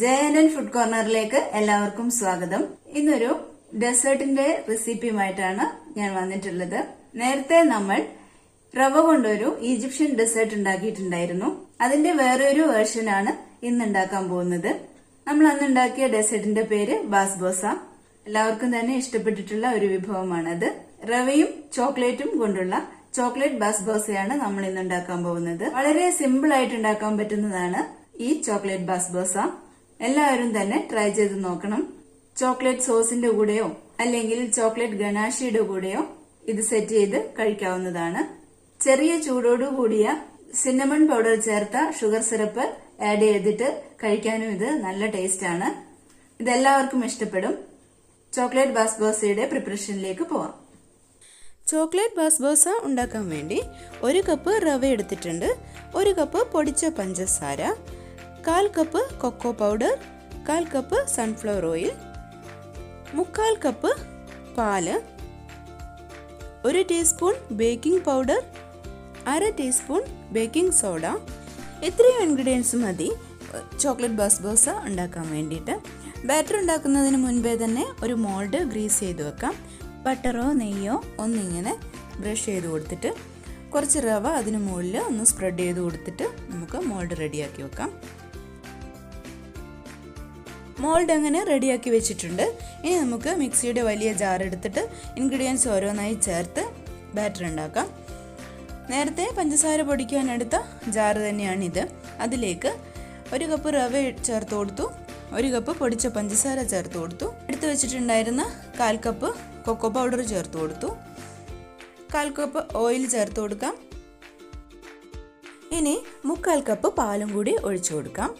Jayanan food കോർണറിലേക്ക് എല്ലാവർക്കും സ്വാഗതം. ഇന്നൊരു ഡെസേർട്ടിന്റെ റെസിപ്പിയുമായിട്ടാണ് ഞാൻ വന്നിട്ടുള്ളത്. നേരത്തെ നമ്മൾ റവ കൊണ്ടൊരു ഈജിപ്ഷ്യൻ ഡെസേർട്ട് ഉണ്ടാക്കിയിട്ടുണ്ടായിരുന്നു. അതിന്റെ വേറെ ഒരു വേർഷനാണ് ഇന്ന് ഉണ്ടാക്കാൻ പോകുന്നത്. നമ്മൾ അന്ന് ഉണ്ടാക്കിയ ഡെസേർട്ടിന്റെ പേര് ബാസ്ബോസ. എല്ലാവർക്കും തന്നെ ഇഷ്ടപ്പെട്ടിട്ടുള്ള ഒരു വിഭവമാണത്. റവയും ചോക്ലേറ്റും കൊണ്ടുള്ള ചോക്ലേറ്റ് ബാസ്ബോസയാണ് നമ്മൾ ഇന്ന് ഉണ്ടാക്കാൻ പോകുന്നത്. വളരെ സിമ്പിൾ ആയിട്ട് ഉണ്ടാക്കാൻ പറ്റുന്നതാണ് ഈ ചോക്ലേറ്റ് ബാസ്ബോസ. എല്ലാവരും തന്നെ ട്രൈ ചെയ്ത് നോക്കണം. ചോക്ലേറ്റ് സോസിന്റെ കൂടെയോ അല്ലെങ്കിൽ ചോക്ലേറ്റ് ഗനാഷിയുടെ കൂടെയോ ഇത് സെറ്റ് ചെയ്ത് കഴിക്കാവുന്നതാണ്. ചെറിയ ചൂടോടു കൂടിയ സിന്നമൺ പൗഡർ ചേർത്ത ഷുഗർ സിറപ്പ് ആഡ് ചെയ്തിട്ട് കഴിക്കാനും ഇത് നല്ല ടേസ്റ്റ് ആണ്. ഇതെല്ലാവർക്കും ഇഷ്ടപ്പെടും. ചോക്ലേറ്റ് ബാസ്ബോസയുടെ പ്രിപ്പറേഷനിലേക്ക് പോവാം. ചോക്ലേറ്റ് ബാസ്ബോസ ഉണ്ടാക്കാൻ വേണ്ടി ഒരു കപ്പ് റവ എടുത്തിട്ടുണ്ട്. ഒരു കപ്പ് പൊടിച്ച പഞ്ചസാര കാൽ കപ്പ് കൊക്കോ പൗഡർ കാൽ കപ്പ് സൺഫ്ലവർ ഓയിൽ മുക്കാൽ കപ്പ് പാൽ ഒരു ടീസ്പൂൺ ബേക്കിംഗ് പൗഡർ അര ടീസ്പൂൺ ബേക്കിംഗ് സോഡ ഇത്രയും ഇൻഗ്രീഡിയൻസ് മതി. ചോക്ലേറ്റ് ബസ്ബോസ ഉണ്ടാക്കാൻ വേണ്ടിയിട്ട്. ബാറ്റർ ഉണ്ടാക്കുന്നതിന് മുൻപേ തന്നെ ഒരു മോൾഡ് ഗ്രീസ് ചെയ്ത് വെക്കാം. ബട്ടറോ നെയ്യോ ഒന്നിങ്ങനെ ബ്രഷ് ചെയ്ത് കൊടുത്തിട്ട് കുറച്ച് റവ അതിന് മുകളിൽ ഒന്ന് സ്പ്രെഡ് ചെയ്ത് കൊടുത്തിട്ട് നമുക്ക് മോൾഡ് റെഡിയാക്കി വെക്കാം. മോൾഡ് അങ്ങനെ റെഡിയാക്കി വെച്ചിട്ടുണ്ട്. ഇനി നമുക്ക് മിക്സിയുടെ വലിയ ജാർ എടുത്തിട്ട് ഇൻഗ്രീഡിയൻസ് ഓരോന്നായി ചേർത്ത് ബാറ്റർ ഉണ്ടാക്കാം. നേരത്തെ പഞ്ചസാര പൊടിക്കാൻ എടുത്ത ജാർ തന്നെയാണിത്. അതിലേക്ക് ഒരു കപ്പ് റവ ചേർത്ത് കൊടുത്തു. ഒരു കപ്പ് പൊടിച്ച പഞ്ചസാര ചേർത്ത് കൊടുത്തു. എടുത്തു വെച്ചിട്ടുണ്ടായിരുന്ന കാൽ കപ്പ് കൊക്കോ പൗഡർ ചേർത്ത് കൊടുത്തു. കാൽ കപ്പ് ഓയിൽ ചേർത്ത് കൊടുക്കാം. ഇനി മുക്കാൽ കപ്പ് പാലും കൂടി ഒഴിച്ചു കൊടുക്കാം.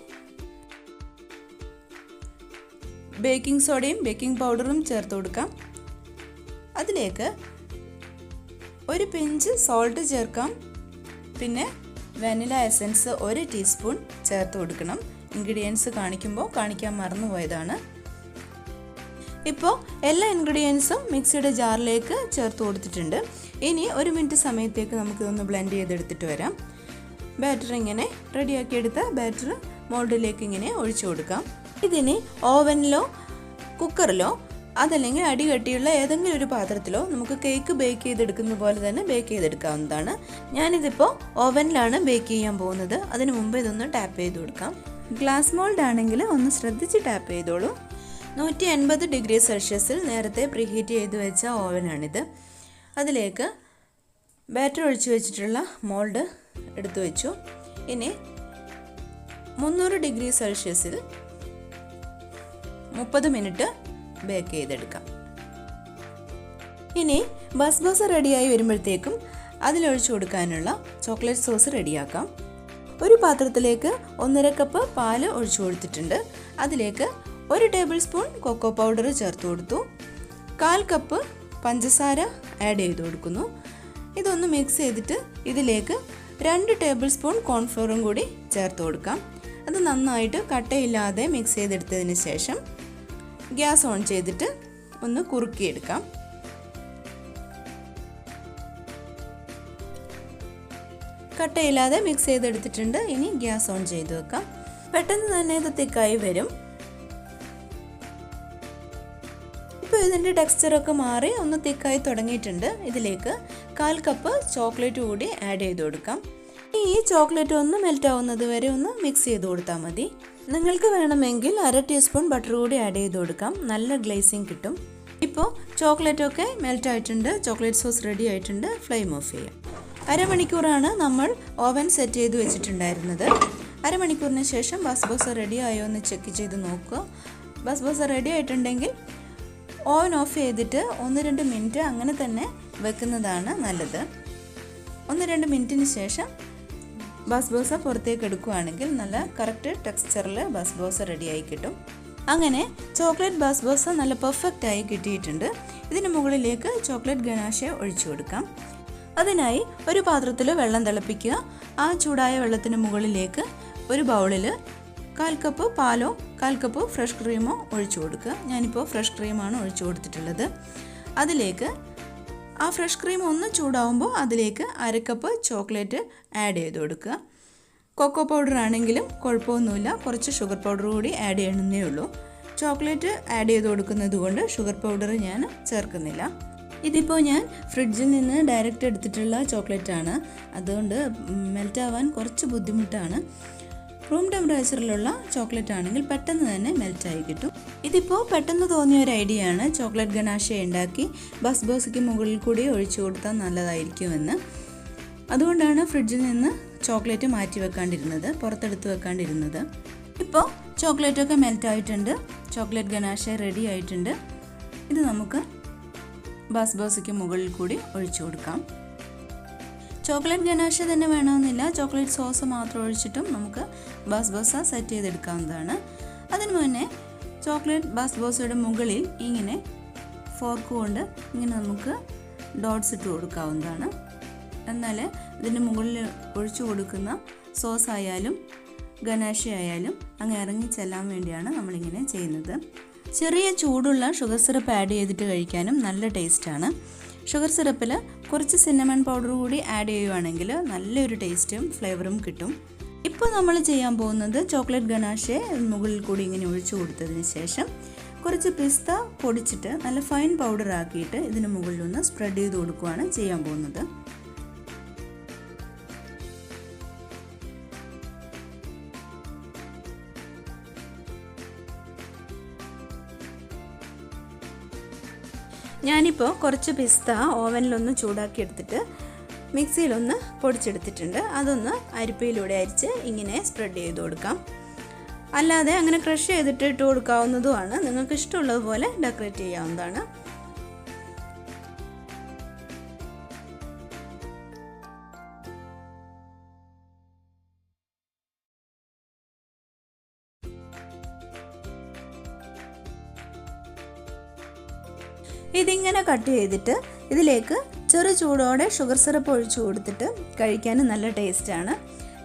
ബേക്കിംഗ് സോഡയും ബേക്കിംഗ് പൗഡറും ചേർത്ത് കൊടുക്കാം. അതിലേക്ക് ഒരു പിഞ്ച് സോൾട്ട് ചേർക്കാം. പിന്നെ വാനില എസൻസ് ഒരു ടീസ്പൂൺ ചേർത്ത് കൊടുക്കണം. ഇൻഗ്രീഡിയൻസ് കാണിക്കുമ്പോൾ കാണിക്കാൻ മറന്നുപോയതാണ്. ഇപ്പോൾ എല്ലാ ഇൻഗ്രീഡിയൻസും മിക്സിയുടെ ജാറിലേക്ക് ചേർത്ത് കൊടുത്തിട്ടുണ്ട്. ഇനി ഒരു മിനിറ്റ് സമയത്തേക്ക് നമുക്കിതൊന്ന് ബ്ലെൻഡ് ചെയ്തെടുത്തിട്ട് വരാം. ബാറ്റർ ഇങ്ങനെ റെഡിയാക്കിയെടുത്ത ബാറ്റർ മോൾഡിലേക്ക് ഇങ്ങനെ ഒഴിച്ചു കൊടുക്കാം. ഇതിന് ഓവനിലോ കുക്കറിലോ അതല്ലെങ്കിൽ അടി കെട്ടിയുള്ള ഏതെങ്കിലും ഒരു പാത്രത്തിലോ നമുക്ക് കേക്ക് ബേക്ക് ചെയ്തെടുക്കുന്ന പോലെ തന്നെ ബേക്ക് ചെയ്തെടുക്കാവുന്നതാണ്. ഞാനിതിപ്പോൾ ഓവനിലാണ് ബേക്ക് ചെയ്യാൻ പോകുന്നത്. അതിന് മുമ്പ് ഇതൊന്ന് ടാപ്പ് ചെയ്ത് കൊടുക്കാം. ഗ്ലാസ് മോൾഡ് ആണെങ്കിൽ ഒന്ന് ശ്രദ്ധിച്ച് ടാപ്പ് ചെയ്തോളൂ. നൂറ്റി എൺപത് ഡിഗ്രി സെൽഷ്യസിൽ നേരത്തെ പ്രീഹീറ്റ് ചെയ്ത് വെച്ച ഓവനാണിത്. അതിലേക്ക് ബാറ്റർ ഒഴിച്ചു വെച്ചിട്ടുള്ള മോൾഡ് എടുത്തു വെച്ചു. ഇനി മുന്നൂറ് ഡിഗ്രി സെൽഷ്യസിൽ മുപ്പത് മിനിറ്റ് ബേക്ക് ചെയ്തെടുക്കാം. ഇനി ബസ് റെഡിയായി വരുമ്പോഴത്തേക്കും അതിലൊഴിച്ചു കൊടുക്കാനുള്ള ചോക്ലേറ്റ് സോസ് റെഡിയാക്കാം. ഒരു പാത്രത്തിലേക്ക് ഒന്നര കപ്പ് പാൽ ഒഴിച്ചു കൊടുത്തിട്ടുണ്ട്. അതിലേക്ക് ഒരു ടേബിൾ സ്പൂൺ കൊക്കോ പൗഡർ ചേർത്ത് കൊടുത്തു. കാൽ കപ്പ് പഞ്ചസാര ആഡ് ചെയ്ത് കൊടുക്കുന്നു. ഇതൊന്ന് മിക്സ് ചെയ്തിട്ട് ഇതിലേക്ക് രണ്ട് ടേബിൾ സ്പൂൺ കോൺഫ്ലോറും കൂടി ചേർത്ത് കൊടുക്കാം. അത് നന്നായിട്ട് കട്ടയില്ലാതെ മിക്സ് ചെയ്തെടുത്തതിന് ശേഷം ഗ്യാസ് ഓൺ ചെയ്തിട്ട് ഒന്ന് കുറുക്കിയെടുക്കാം. കട്ടയില്ലാതെ മിക്സ് ചെയ്തെടുത്തിട്ടുണ്ട്. ഇനി ഗ്യാസ് ഓൺ ചെയ്ത് വെക്കാം. പെട്ടെന്ന് തന്നെ ഇത് തിക്കായി വരും. ഇപ്പോൾ ഇതിന്റെ ടെക്സ്ചറൊക്കെ മാറി ഒന്ന് തിക്കായി തുടങ്ങിയിട്ടുണ്ട്. ഇതിലേക്ക് കാൽ കപ്പ് ചോക്ലേറ്റ് കൂടി ആഡ് ചെയ്ത് കൊടുക്കാം. ഈ ചോക്ലേറ്റ് ഒന്ന് മെൽറ്റ് ആവുന്നത് വരെ ഒന്ന് മിക്സ് ചെയ്ത് കൊടുത്താൽ മതി. നിങ്ങൾക്ക് വേണമെങ്കിൽ അര ടീസ്പൂൺ ബട്ടർ കൂടി ആഡ് ചെയ്ത് കൊടുക്കാം. നല്ല ഗ്ലേസിങ് കിട്ടും. ഇപ്പോൾ ചോക്ലേറ്റൊക്കെ മെൽറ്റ് ആയിട്ടുണ്ട്. ചോക്ലേറ്റ് സോസ് റെഡി ആയിട്ടുണ്ട്. ഫ്ലെയിം ഓഫ് ചെയ്യാം. അരമണിക്കൂറാണ് നമ്മൾ ഓവൻ സെറ്റ് ചെയ്ത് വെച്ചിട്ടുണ്ടായിരുന്നത്. അരമണിക്കൂറിന് ശേഷം ബസ് ബോസ് റെഡി ആയോ എന്ന് ചെക്ക് ചെയ്ത് നോക്കുക. ബസ് ബോസ് റെഡി ആയിട്ടുണ്ടെങ്കിൽ ഓവൻ ഓഫ് ചെയ്തിട്ട് ഒന്ന് രണ്ട് മിനിറ്റ് അങ്ങനെ തന്നെ വെക്കുന്നതാണ് നല്ലത്. ഒന്ന് രണ്ട് മിനിറ്റിന് ശേഷം ബസ് ബോസ പുറത്തേക്ക് എടുക്കുകയാണെങ്കിൽ നല്ല കറക്റ്റ് ടെക്സ്ചറിൽ ബസ് ബോസ റെഡിയായി കിട്ടും. അങ്ങനെ ചോക്ലേറ്റ് ബസ് ബോസ നല്ല പെർഫെക്റ്റ് ആയി കിട്ടിയിട്ടുണ്ട്. ഇതിന് മുകളിലേക്ക് ചോക്ലേറ്റ് ഗണാശ ഒഴിച്ചു കൊടുക്കാം. അതിനായി ഒരു പാത്രത്തിൽ വെള്ളം തിളപ്പിക്കുക. ആ ചൂടായ വെള്ളത്തിന് മുകളിലേക്ക് ഒരു ബൗളിൽ കാൽ കപ്പ് പാലോ കാൽ കപ്പ് ഫ്രഷ് ക്രീമോ ഒഴിച്ചു കൊടുക്കുക. ഞാനിപ്പോൾ ഫ്രഷ് ക്രീമാണ് ഒഴിച്ചു കൊടുത്തിട്ടുള്ളത്. അതിലേക്ക് ആ ഫ്രഷ് ക്രീം ഒന്ന് ചൂടാവുമ്പോൾ അതിലേക്ക് അരക്കപ്പ് ചോക്ലേറ്റ് ആഡ് ചെയ്ത് കൊടുക്കുക. കൊക്കോ പൗഡർ ആണെങ്കിലും കുഴപ്പമൊന്നുമില്ല. കുറച്ച് ഷുഗർ പൗഡർ കൂടി ആഡ് ചെയ്യണമെന്നേ ഉള്ളൂ. ചോക്ലേറ്റ് ആഡ് ചെയ്ത് കൊടുക്കുന്നത് കൊണ്ട് ഷുഗർ പൗഡർ ഞാൻ ചേർക്കുന്നില്ല. ഇതിപ്പോൾ ഞാൻ ഫ്രിഡ്ജിൽ നിന്ന് ഡയറക്റ്റ് എടുത്തിട്ടുള്ള ചോക്ലേറ്റ് ആണ് അതുകൊണ്ട് മെൽറ്റ് ആവാൻ കുറച്ച് ബുദ്ധിമുട്ടാണ്. റൂം ടെമ്പറേച്ചറിലുള്ള ചോക്ലേറ്റ് ആണെങ്കിൽ പെട്ടെന്ന് തന്നെ മെൽറ്റായി കിട്ടും. ഇതിപ്പോൾ പെട്ടെന്ന് തോന്നിയ ഒരു ഐഡിയ ആണ് ചോക്ലേറ്റ് ഗണാശ ഉണ്ടാക്കി ബസ് ബോസിക്ക് മുകളിൽ കൂടി ഒഴിച്ചു കൊടുത്താൽ നല്ലതായിരിക്കുമെന്ന്. അതുകൊണ്ടാണ് ഫ്രിഡ്ജിൽ നിന്ന് ചോക്ലേറ്റ് മാറ്റി വെക്കാണ്ടിരുന്നത് പുറത്തെടുത്ത് വെക്കാണ്ടിരുന്നത്. ഇപ്പോൾ ചോക്ലേറ്റൊക്കെ മെൽറ്റ് ആയിട്ടുണ്ട് ചോക്ലേറ്റ് ഗണാശ റെഡി ആയിട്ടുണ്ട്. ഇത് നമുക്ക് ബസ് ബോസിക്ക് മുകളിൽ കൂടി ഒഴിച്ചു കൊടുക്കാം. ചോക്ലേറ്റ് ഗനാഷ തന്നെ വേണമെന്നില്ല. ചോക്ലേറ്റ് സോസ് മാത്രം ഒഴിച്ചിട്ടും നമുക്ക് ബസ് ബോസ സെറ്റ് ചെയ്തെടുക്കാവുന്നതാണ്. അതിന് മുന്നേ ചോക്ലേറ്റ് ബസ് ബോസയുടെ മുകളിൽ ഇങ്ങനെ ഫോർക്ക് കൊണ്ട് ഇങ്ങനെ നമുക്ക് ഡോട്ട്സ് ഇട്ട് കൊടുക്കാവുന്നതാണ്. എന്നാൽ ഇതിന്റെ മുകളിൽ ഒഴിച്ചു കൊടുക്കുന്ന സോസ് ആയാലും ഗനാഷ ആയാലും അങ്ങ് ഇറങ്ങി ചെല്ലാൻ വേണ്ടിയാണ് നമ്മളിങ്ങനെ ചെയ്യുന്നത്. ചെറിയ ചൂടുള്ള ഷുഗർ സിറപ്പ് ആഡ് ചെയ്തിട്ട് കഴിക്കാനും നല്ല ടേസ്റ്റാണ് ഷുഗർ സിറപ്പിൽ കുറച്ച് സിന്നമൺ പൗഡർ കൂടി ആഡ് ചെയ്യുവാണെങ്കിൽ നല്ലൊരു ടേസ്റ്റും ഫ്ലേവറും കിട്ടും. ഇപ്പോൾ നമ്മൾ ചെയ്യാൻ പോകുന്നത് ചോക്ലേറ്റ് ഗനാഷെ മുകളിൽ കൂടി ഇങ്ങനെ ഒഴിച്ചു കൊടുത്തതിന് ശേഷം കുറച്ച് പിസ്ത പൊടിച്ചിട്ട് നല്ല ഫൈൻ പൗഡർ ആക്കിയിട്ട് ഇതിന് മുകളിലൊന്ന് സ്പ്രെഡ് ചെയ്ത് കൊടുക്കുകയാണ് ചെയ്യാൻ പോകുന്നത്. ഞാനിപ്പോൾ കുറച്ച് പിസ്ത ഓവനിലൊന്ന് ചൂടാക്കി എടുത്തിട്ട് മിക്സിയിലൊന്ന് പൊടിച്ചെടുത്തിട്ടുണ്ട്. അതൊന്ന് അരിപ്പയിലൂടെ അരിച്ച് ഇങ്ങനെ സ്പ്രെഡ് ചെയ്ത് കൊടുക്കാം. അല്ലാതെ അങ്ങനെ ക്രഷ് ചെയ്തിട്ട് ഇട്ട് കൊടുക്കാവുന്നതുമാണ്. നിങ്ങൾക്ക് ഇഷ്ടമുള്ളതുപോലെ ഡെക്കറേറ്റ് ചെയ്യാവുന്നതാണ്. ഇതിങ്ങനെ കട്ട് ചെയ്തിട്ട് ഇതിലേക്ക് ചെറു ചൂടോടെ ഷുഗർ സിറപ്പ് ഒഴിച്ചു കൊടുത്തിട്ട് കഴിക്കാൻ നല്ല ടേസ്റ്റാണ്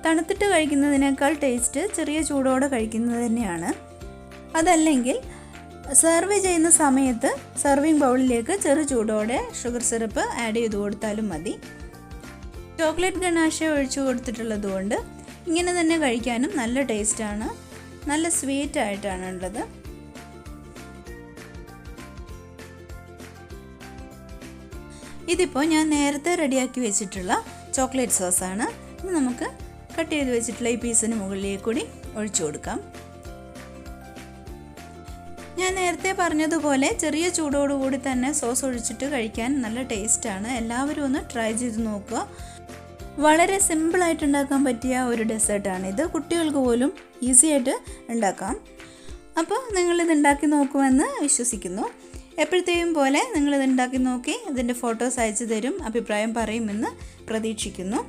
തണുത്തിട്ട് കഴിക്കുന്നതിനേക്കാൾ ടേസ്റ്റ് ചെറിയ ചൂടോടെ കഴിക്കുന്നത് തന്നെയാണ്. അതല്ലെങ്കിൽ സെർവ് ചെയ്യുന്ന സമയത്ത് സെർവിങ് ബൗളിലേക്ക് ചെറു ചൂടോടെ ഷുഗർ സിറപ്പ് ആഡ് ചെയ്ത് കൊടുത്താലും മതി. ചോക്ലേറ്റ് ഗണാശ ഒഴിച്ചു കൊടുത്തിട്ടുള്ളത് കൊണ്ട് ഇങ്ങനെ തന്നെ കഴിക്കാനും നല്ല ടേസ്റ്റാണ് നല്ല സ്വീറ്റ് ആയിട്ടാണ് ഉള്ളത്. ഇതിപ്പോൾ ഞാൻ നേരത്തെ റെഡിയാക്കി വെച്ചിട്ടുള്ള ചോക്ലേറ്റ് സോസാണ്. ഇത് നമുക്ക് കട്ട് ചെയ്ത് വെച്ചിട്ടുള്ള ഈ പീസിന് മുകളിലേക്ക് കൂടി ഒഴിച്ചു കൊടുക്കാം. ഞാൻ നേരത്തെ പറഞ്ഞതുപോലെ ചെറിയ ചൂടോടുകൂടി തന്നെ സോസ് ഒഴിച്ചിട്ട് കഴിക്കാൻ നല്ല ടേസ്റ്റാണ്. എല്ലാവരും ഒന്ന് ട്രൈ ചെയ്ത് നോക്കുക. വളരെ സിമ്പിളായിട്ട് ഉണ്ടാക്കാൻ പറ്റിയ ഒരു ഡെസേർട്ടാണ് ഇത്. കുട്ടികൾക്ക് പോലും ഈസിയായിട്ട് ഉണ്ടാക്കാം. അപ്പോൾ നിങ്ങളിത് ഉണ്ടാക്കി നോക്കുമെന്ന് വിശ്വസിക്കുന്നു. എപ്പോഴത്തെയും പോലെ നിങ്ങളിത് ഉണ്ടാക്കി നോക്കി ഇതിന്റെ ഫോട്ടോസ് അയച്ചു തരും അഭിപ്രായം പറയുമെന്ന് പ്രതീക്ഷിക്കുന്നു.